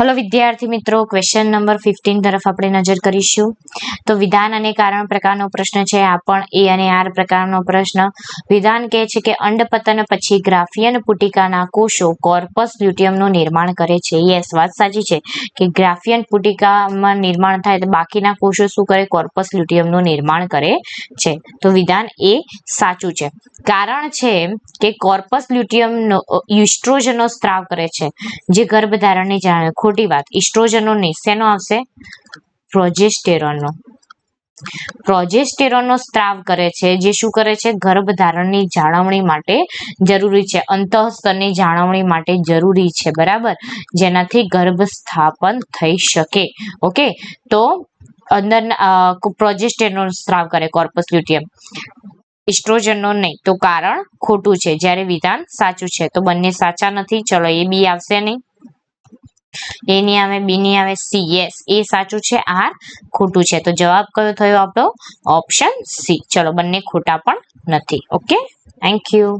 Hello વિદ્યાર્થી મિત્રો question number fifteen તરફ આપણે નજર કરીશું. તો વિધાન અને કારણ પ્રકારનો પ્રશ્ન છે. આ પણ એ અને આર પ્રકારનો પ્રશ્ન. વિધાન કહે છે કે અંડપતન પછી ગ્રાફિયન પુટિકાના કોષો કોર્પસ લ્યુટિયમનું નિર્માણ કરે છે. યસ વાત સાચી છે કે ગ્રાફિયન પુટિકામાં નિર્માણ થાય તો બાકીના કોષો શું કરે? કોર્પસ લ્યુટિયમનું નિર્માણ કરે છે. તો વિધાન એ સાચું છે. કારણ છે કે કોર્પસ લ્યુટિયમનો યુસ્ટ્રોજનનો સ્ત્રાવ કરે છે. જે ગર્ભધારણની જાણે ખોટી વાત. ઇસ્ટ્રોજનનો નહીં શેનો આવશે? પ્રોજેસ્ટેરોનનો. પ્રોજેસ્ટેરોનનો સ્ત્રાવ કરે છે. જે શું કરે છે? ગર્ભધારણની જાળવણી માટે જરૂરી છે. અંતઃસ્તરની જાળવણી માટે જરૂરી છે. બરાબર? જેનાથી ગર્ભ સ્થાપન થઈ શકે. ઓકે? તો અંદર પ્રોજેસ્ટેરોન સ્ત્રાવ કરે કોર્પસ લ્યુટિયમ. ઇસ્ટ્રોજનનો નહીં. તો કારણ ખોટું છે. જ્યારે વિધાન સાચું છે. તો બંને સાચા નથી. ચલો એ બી આવશે નહીં. એ ની આવે બી ની આવે સી યસ એ સાચું છે આર ખોટું છે. તો જવાબ કયો થયો આપણો? ઓપ્શન સી ચલો, બંને ખોટા પણ નથી. Okay thank you